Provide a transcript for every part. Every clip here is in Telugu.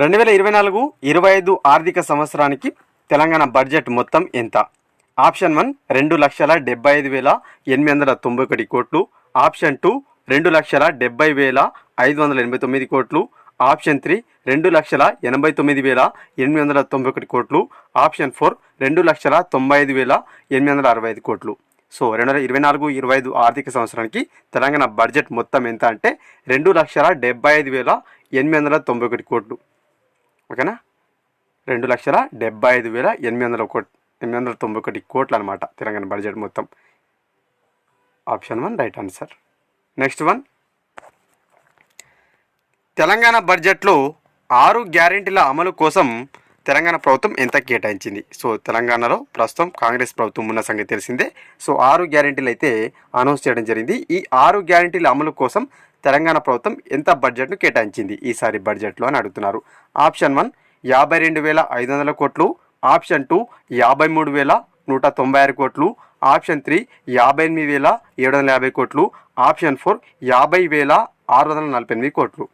రెండు వేల ఇరవై నాలుగు ఇరవై ఐదు ఆర్థిక సంవత్సరానికి తెలంగాణ బడ్జెట్ మొత్తం ఎంత? ఆప్షన్ వన్ రెండు లక్షల డెబ్బై ఐదు వేల ఎనిమిది వందల తొంభై ఒకటి కోట్లు. ఆప్షన్ టూ రెండు లక్షల డెబ్బై వేల ఐదు వందల ఎనభై తొమ్మిది కోట్లు. ఆప్షన్ త్రీ రెండు లక్షల ఎనభై తొమ్మిది వేల ఎనిమిది వందల తొంభై ఒకటి కోట్లు. ఆప్షన్ ఫోర్ రెండు లక్షల తొంభై ఐదు వేల ఎనిమిది వందల అరవై ఐదు కోట్లు. సో రెండు వేల ఇరవై నాలుగు ఇరవై ఐదు ఆర్థిక సంవత్సరానికి తెలంగాణ బడ్జెట్ మొత్తం ఎంత అంటే రెండు లక్షల డెబ్బై ఐదు వేల ఎనిమిది వందల తొంభై ఒకటి కోట్లు. ఓకేనా? రెండు లక్షల డెబ్బై ఐదు వేల ఎనిమిది వందల కోట్ ఎనిమిది వందల తొంభై ఒకటి కోట్లు అనమాట తెలంగాణ బడ్జెట్ మొత్తం. Option one right answer next one Telangana బడ్జెట్లో ఆరు గ్యారెంటీల అమలు కోసం తెలంగాణ ప్రభుత్వం ఎంత కేటాయించింది? సో తెలంగాణలో ప్రస్తుతం కాంగ్రెస్ ప్రభుత్వం ఉన్న సంగతి తెలిసిందే. సో ఆరు గ్యారెంటీలు అయితే అనౌన్స్ చేయడం జరిగింది. ఈ ఆరు గ్యారెంటీల అమలు కోసం తెలంగాణ ప్రభుత్వం ఎంత బడ్జెట్ను కేటాయించింది? ఈసారి బడ్జెట్లో అని అడుగుతున్నారు. ఆప్షన్ వన్ యాభై రెండు వేల ఐదు వందల కోట్లు. ఆప్షన్ టూ యాభై మూడు వేల నూట తొంభై ఆరు కోట్లు. ఆప్షన్ త్రీ యాభై ఎనిమిది వేల ఏడు వందల యాభై కోట్లు. ఆప్షన్ ఫోర్ యాభై వేల ఆరు వందల నలభై ఎనిమిది కోట్లు.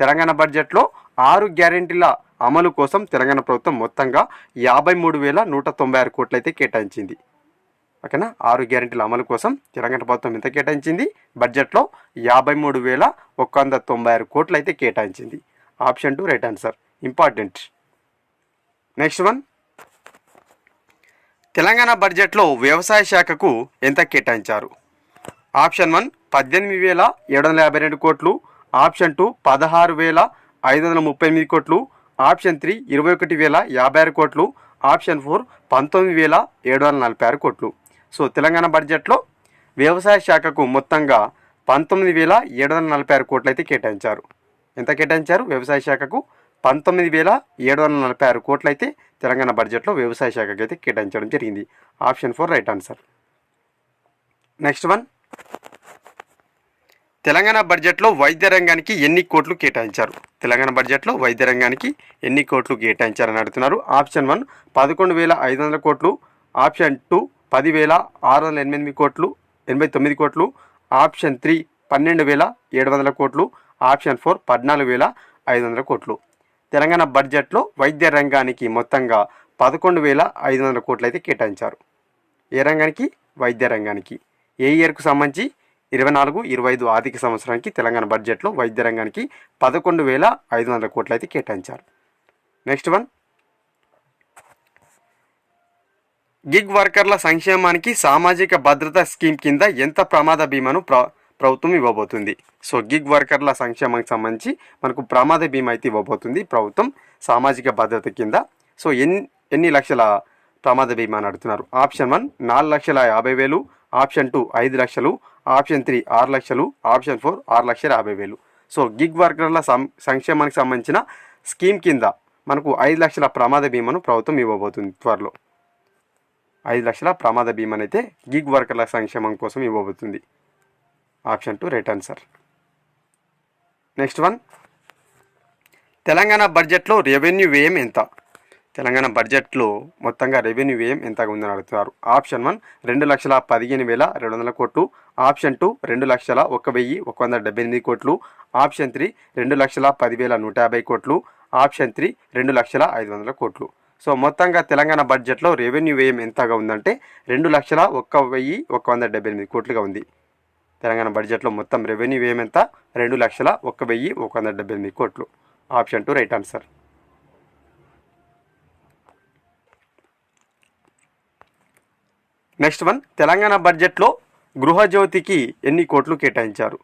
తెలంగాణ బడ్జెట్లో ఆరు గ్యారెంటీల అమలు కోసం తెలంగాణ ప్రభుత్వం మొత్తంగా యాభై మూడు వేల నూట తొంభై ఆరు కోట్లు అయితే కేటాయించింది. ఓకేనా? ఆరు గ్యారెంటీల అమలు కోసం తెలంగాణ ప్రభుత్వం ఎంత కేటాయించింది? బడ్జెట్లో యాభై మూడు వేల ఒక వంద తొంభై ఆరు కోట్లు అయితే కేటాయించింది. Option two right answer. Important. Next one. Telangana బడ్జెట్లో వ్యవసాయ శాఖకు ఎంత కేటాయించారు? ఆప్షన్ వన్ పద్దెనిమిది వేల ఏడు వందల యాభై రెండు కోట్లు. ఆప్షన్ టూ పదహారు వేల ఐదు వందల ముప్పై ఎనిమిది కోట్లు. ఆప్షన్ త్రీ ఇరవై ఒకటి వేల యాభై ఆరు కోట్లు ఆప్షన్ ఫోర్ పంతొమ్మిది వేల ఏడు వందల నలభై ఆరు కోట్లు. సో తెలంగాణ బడ్జెట్లో వ్యవసాయ శాఖకు మొత్తంగా పంతొమ్మిది వేల ఏడు వందల నలభై ఆరు కోట్లు అయితే కేటాయించారు. ఎంత కేటాయించారు? వ్యవసాయ శాఖకు పంతొమ్మిది వేల ఏడు వందల నలభై ఆరు కోట్లు అయితే తెలంగాణ బడ్జెట్లో వ్యవసాయ శాఖకు అయితే కేటాయించడం జరిగింది. Option four right answer. Next one. Telangana బడ్జెట్లో వైద్య రంగానికి ఎన్ని కోట్లు కేటాయించారు? తెలంగాణ బడ్జెట్లో వైద్య రంగానికి ఎన్ని కోట్లు కేటాయించారని అడుగుతున్నారు. ఆప్షన్ వన్ పదకొండు వేల ఐదు వందల కోట్లు ఆప్షన్ టూ పదివేల ఆరు వందల ఎనిమిది కోట్లు ఎనభై తొమ్మిది కోట్లు ఆప్షన్ త్రీ పన్నెండు వేల ఏడు వందల కోట్లు ఆప్షన్ ఫోర్ పద్నాలుగు వేల ఐదు వందల కోట్లు. తెలంగాణ బడ్జెట్లో వైద్య రంగానికి మొత్తంగా పదకొండు వేల ఐదు వందల కోట్లు అయితే కేటాయించారు. ఏ రంగానికి? వైద్య రంగానికి. ఏ ఇయర్కు సంబంధించి? ఇరవై నాలుగు ఇరవై ఐదు ఆర్థిక సంవత్సరానికి తెలంగాణ బడ్జెట్లో వైద్య రంగానికి పదకొండు వేల ఐదు వందల కోట్లు అయితే కేటాయించారు. నెక్స్ట్ వన్ గిగ్ వర్కర్ల సంక్షేమానికి సామాజిక భద్రత స్కీమ్ కింద ఎంత ప్రమాద బీమాను ప్ర ప్రభుత్వం ఇవ్వబోతుంది? సో గిగ్ వర్కర్ల సంక్షేమానికి సంబంధించి మనకు ప్రమాద బీమా అయితే ఇవ్వబోతుంది ప్రభుత్వం సామాజిక భద్రత కింద. సో ఎన్ని ఎన్ని లక్షల ప్రమాద బీమా అని అడుగుతున్నారు ఆప్షన్ వన్ నాలుగు లక్షల యాభై వేలు. ఆప్షన్ టూ ఐదు లక్షలు. ఆప్షన్ త్రీ ఆరు లక్షలు ఆప్షన్ ఫోర్ ఆరు లక్షల యాభై వేలు. సో గిగ్ వర్కర్ల సం సంక్షేమానికి సంబంధించిన స్కీమ్ కింద మనకు ఐదు లక్షల ప్రమాద బీమాను ప్రభుత్వం ఇవ్వబోతుంది త్వరలో. ఐదు లక్షల ప్రమాద బీమాను అయితే గిగ్ వర్కర్ల సంక్షేమం కోసం ఇవ్వబోతుంది. Option two right answer. Next one. Telangana బడ్జెట్లో రెవెన్యూ వ్యయం ఎంత? తెలంగాణ బడ్జెట్లో మొత్తంగా రెవెన్యూ వ్యయం ఎంతగా ఉందని అడుగుతున్నారు. ఆప్షన్ వన్ రెండు లక్షల పదిహేను వేల రెండు వందల కోట్లు. ఆప్షన్ టూ రెండు లక్షల ఒక వెయ్యి ఒక వందల డెబ్బై ఎనిమిది కోట్లు. ఆప్షన్ త్రీ రెండు లక్షల పదివేల నూట యాభై కోట్లు. ఆప్షన్ త్రీ రెండు లక్షల ఐదు వందల కోట్లు. సో మొత్తంగా తెలంగాణ బడ్జెట్లో రెవెన్యూ వ్యయం ఎంతగా ఉందంటే రెండు లక్షల ఒక్క వెయ్యి ఒక వందల డెబ్బై ఎనిమిది కోట్లుగా ఉంది. తెలంగాణ బడ్జెట్లో మొత్తం రెవెన్యూ వ్యయం ఎంత? రెండు లక్షల ఒక్క వెయ్యి ఒక వందల డెబ్బై ఎనిమిది కోట్లు. Option two right answer. Next one Telangana బడ్జెట్లో గృహజ్యోతికి ఎన్ని కోట్లు కేటాయించారు?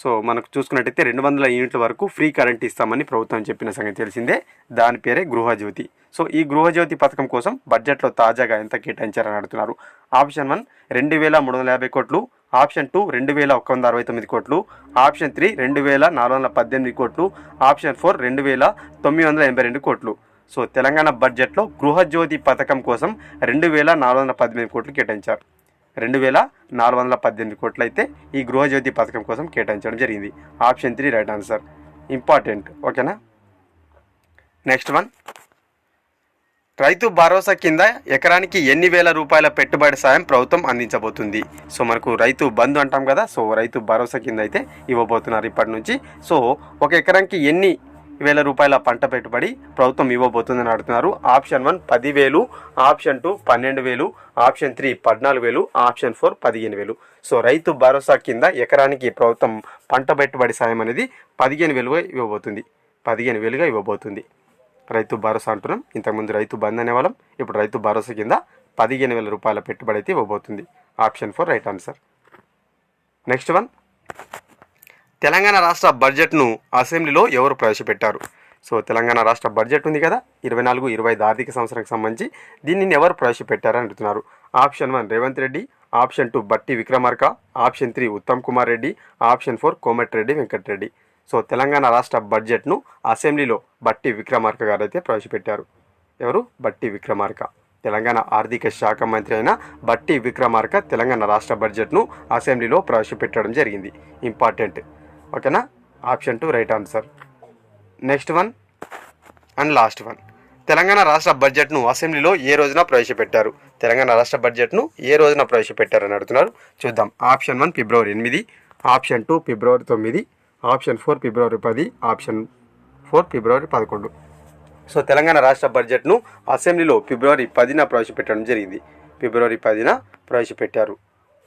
సో మనకు చూసుకున్నట్టయితే రెండు వందల యూనిట్ల వరకు ఫ్రీ కరెంట్ ఇస్తామని ప్రభుత్వం చెప్పిన సంగతి తెలిసిందే. దాని పేరే గృహజ్యోతి. సో ఈ గృహజ్యోతి పథకం కోసం బడ్జెట్లో తాజాగా ఎంత కేటాయించారని అడుగుతున్నారు? ఆప్షన్ వన్ రెండు వేల మూడు వందల యాభై కోట్లు. ఆప్షన్ టూ రెండు వేల ఒక వంద అరవై తొమ్మిది కోట్లు. ఆప్షన్ త్రీ రెండు వేల నాలుగు వందల పద్దెనిమిది కోట్లు. ఆప్షన్ ఫోర్ రెండు వేల తొమ్మిది వందల ఎనభై రెండు కోట్లు. సో తెలంగాణ బడ్జెట్లో గృహజ్యోతి పథకం కోసం రెండు వేల నాలుగు వందల పద్దెనిమిది కోట్లు కేటాయించారు. రెండు వేల నాలుగు వందల పద్దెనిమిది కోట్లు అయితే ఈ గృహజ్యోతి పథకం కోసం కేటాయించడం జరిగింది. Option three right answer. Important. ఓకేనా? Next one. రైతు భరోసా కింద ఎకరానికి ఎన్ని వేల రూపాయల పెట్టుబడి సాయం ప్రభుత్వం అందించబోతుంది? సో మనకు రైతు బంధు అంటాం కదా సో రైతు భరోసా కింద అయితే ఇవ్వబోతున్నారు ఇప్పటి నుంచి. సో ఒక ఎకరానికి ఎన్ని వేల రూపాయల పంట పెట్టుబడి ప్రభుత్వం ఇవ్వబోతుందని అడుగుతున్నారు ఆప్షన్ వన్ పదివేలు ఆప్షన్ టూ పన్నెండు వేలు ఆప్షన్ త్రీ పద్నాలుగు వేలు ఆప్షన్ ఫోర్ పదిహేను వేలు సో రైతు భరోసా కింద ఎకరానికి ప్రభుత్వం పంట పెట్టుబడి సాయం అనేది పదిహేను వేలుగా ఇవ్వబోతుంది. పదిహేను వేలుగా ఇవ్వబోతుంది. రైతు భరోసా అంటున్నాం. ఇంతకుముందు రైతు బంద్ అనేవాళ్ళం. ఇప్పుడు రైతు భరోసా కింద పదిహేను వేల రూపాయల పెట్టుబడి అయితే ఇవ్వబోతుంది. Option four right answer. Next one. Telangana రాష్ట్ర బడ్జెట్ను అసెంబ్లీలో ఎవరు ప్రవేశపెట్టారు? సో తెలంగాణ రాష్ట్ర బడ్జెట్ ఉంది కదా ఇరవై నాలుగు ఇరవై ఐదు ఆర్థిక సంవత్సరానికి సంబంధించి దీనిని ఎవరు ప్రవేశపెట్టారని అడుగుతున్నారు. Option one Revanth Reddy option two Bhatti Vikramarka option three Uttam Kumar Reddy option four Komatireddy Venkatreddy so Telangana రాష్ట్ర బడ్జెట్ను అసెంబ్లీలో బట్టి విక్రమార్క గారు అయితే ప్రవేశపెట్టారు. ఎవరు? బట్టి విక్రమార్క. తెలంగాణ ఆర్థిక శాఖ మంత్రి అయిన బట్టి విక్రమార్క తెలంగాణ రాష్ట్ర బడ్జెట్ను అసెంబ్లీలో ప్రవేశపెట్టడం జరిగింది. ఇంపార్టెంట్. ఓకేనా? Option two right answer. Next one and last one. Telangana రాష్ట్ర బడ్జెట్ను అసెంబ్లీలో ఏ రోజున ప్రవేశపెట్టారు? తెలంగాణ రాష్ట్ర బడ్జెట్ను ఏ రోజున ప్రవేశపెట్టారని అడుగుతున్నారు? చూద్దాం. ఆప్షన్ వన్ ఫిబ్రవరి ఎనిమిది. ఆప్షన్ టూ ఫిబ్రవరి తొమ్మిది. ఆప్షన్ ఫోర్ ఫిబ్రవరి పది. ఆప్షన్ ఫోర్ ఫిబ్రవరి పదకొండు. సో తెలంగాణ రాష్ట్ర బడ్జెట్ను అసెంబ్లీలో ఫిబ్రవరి పదిన ప్రవేశపెట్టడం జరిగింది. ఫిబ్రవరి పదిన ప్రవేశపెట్టారు.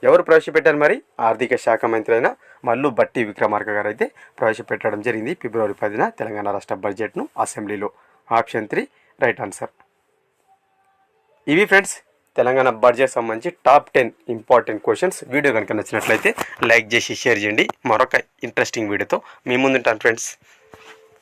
ఎవరు ప్రవేశపెట్టారు మరి? ఆర్థిక శాఖ మంత్రి అయిన మల్లు బట్టి విక్రమార్క గారు అయితే ప్రవేశపెట్టడం జరిగింది ఫిబ్రవరి పదిన తెలంగాణ రాష్ట్ర బడ్జెట్ను అసెంబ్లీలో. Option three right answer. ఇవి ఫ్రెండ్స్ తెలంగాణ బడ్జెట్ సంబంధించి top ten important questions. Video కనుక నచ్చినట్లయితే లైక్ చేసి షేర్ చేయండి. మరొక ఇంట్రెస్టింగ్ వీడియోతో మీ ముందుంటాను ఫ్రెండ్స్.